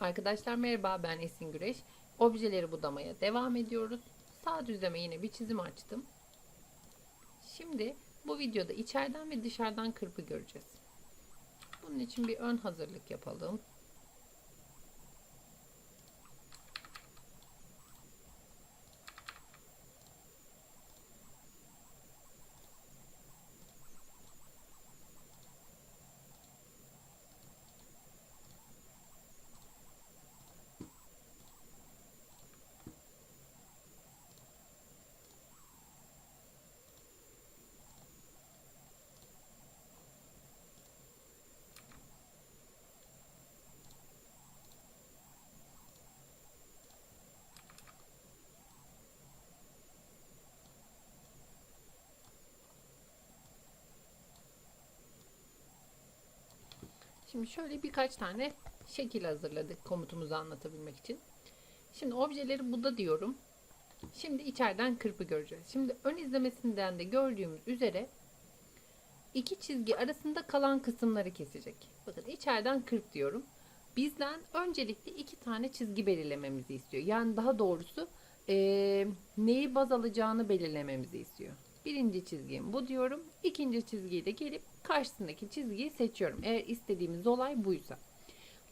Arkadaşlar merhaba ben Esin Güreş. Objeleri budamaya devam ediyoruz. Sağ düzleme yine bir çizim açtım. Şimdi bu videoda içeriden ve dışarıdan kırpı göreceğiz. Bunun için bir ön hazırlık yapalım. Şimdi şöyle birkaç tane şekil hazırladık komutumuzu anlatabilmek için. Şimdi objeleri buda diyorum. Şimdi içeriden kırpı göreceğiz. Şimdi ön izlemesinden de gördüğümüz üzere iki çizgi arasında kalan kısımları kesecek. Bakın içeriden kırp diyorum. Bizden öncelikle iki tane çizgi belirlememizi istiyor. Yani daha doğrusu eee, neyi baz alacağını belirlememizi istiyor. Birinci çizgim bu diyorum. İkinci çizgiyi de gelip karşısındaki çizgiyi seçiyorum. Eğer istediğimiz olay buysa.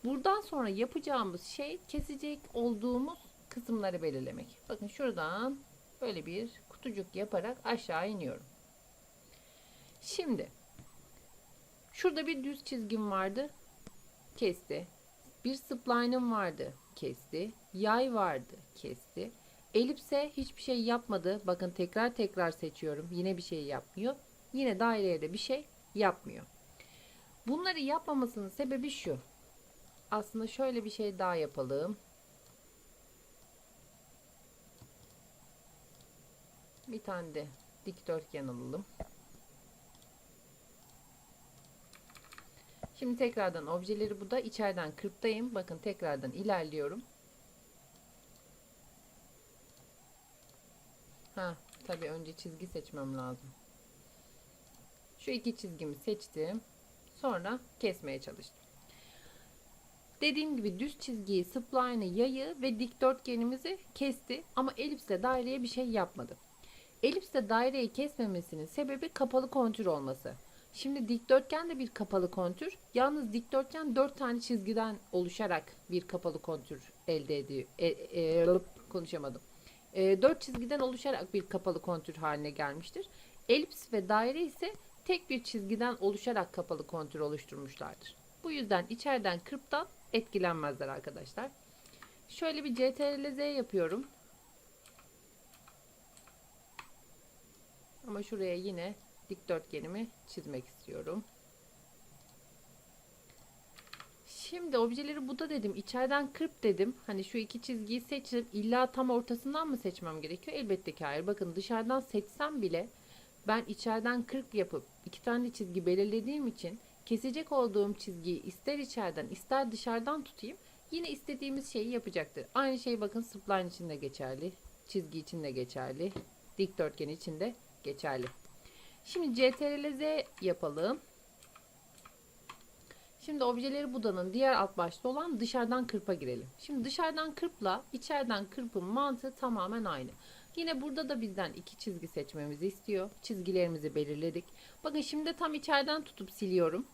Buradan sonra yapacağımız şey kesecek olduğumuz kısımları belirlemek. Bakın şuradan böyle bir kutucuk yaparak aşağı iniyorum. Şimdi şurada bir düz çizgim vardı. Kesti. Bir spline'ım vardı. Kesti. Yay vardı. Kesti. Elipse hiçbir şey yapmadı. Bakın tekrar tekrar seçiyorum. Yine bir şey yapmıyor. Yine daireye de bir şey yapmıyor. Bunları yapmamasının sebebi şu. Aslında şöyle bir şey daha yapalım. Bir tane de dikdörtgen alalım. Şimdi tekrardan objeleri bu da içeriden kırptayım. Bakın tekrardan ilerliyorum. Ha, tabii önce çizgi seçmem lazım. Şu iki çizgimi seçtim. Sonra kesmeye çalıştım. Dediğim gibi düz çizgiyi, spline'ı, yayı ve dikdörtgenimizi kesti ama elipsle daireye bir şey yapmadı. Elipsle daireyi kesmemesinin sebebi kapalı kontür olması. Şimdi dikdörtgen de bir kapalı kontür. Yalnız dikdörtgen 4 tane çizgiden oluşarak bir kapalı kontür elde ediyor. E, e, konuşamadım. E, 4 çizgiden oluşarak bir kapalı kontür haline gelmiştir. Elips ve daire ise tek bir çizgiden oluşarak kapalı kontür oluşturmuşlardır. Bu yüzden içeriden kırptan etkilenmezler arkadaşlar. Şöyle bir CTRL Z yapıyorum. Ama şuraya yine dikdörtgenimi çizmek istiyorum. Şimdi objeleri buda dedim. içeriden kırp dedim. Hani şu iki çizgiyi seçip illa tam ortasından mı seçmem gerekiyor? Elbette ki hayır. Bakın dışarıdan seçsem bile ben içeriden kırp yapıp iki tane çizgi belirlediğim için kesecek olduğum çizgiyi ister içeriden ister dışarıdan tutayım. Yine istediğimiz şeyi yapacaktır. Aynı şey bakın spline için de geçerli. Çizgi için de geçerli. Dikdörtgen için de geçerli. Şimdi CTRL Z yapalım. Şimdi objeleri budanın diğer alt başta olan dışarıdan kırpa girelim. Şimdi dışarıdan kırpla içeriden kırpın mantığı tamamen aynı. Yine burada da bizden iki çizgi seçmemizi istiyor. Çizgilerimizi belirledik. Bakın şimdi tam içeriden tutup siliyorum.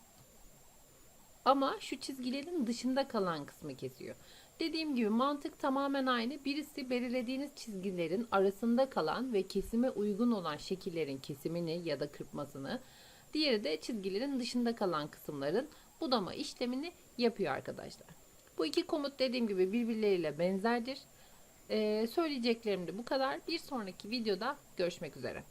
Ama şu çizgilerin dışında kalan kısmı kesiyor. Dediğim gibi mantık tamamen aynı. Birisi belirlediğiniz çizgilerin arasında kalan ve kesime uygun olan şekillerin kesimini ya da kırpmasını. Diğeri de çizgilerin dışında kalan kısımların budama işlemini yapıyor arkadaşlar. Bu iki komut dediğim gibi birbirleriyle benzerdir. Ee, söyleyeceklerim de bu kadar. Bir sonraki videoda görüşmek üzere.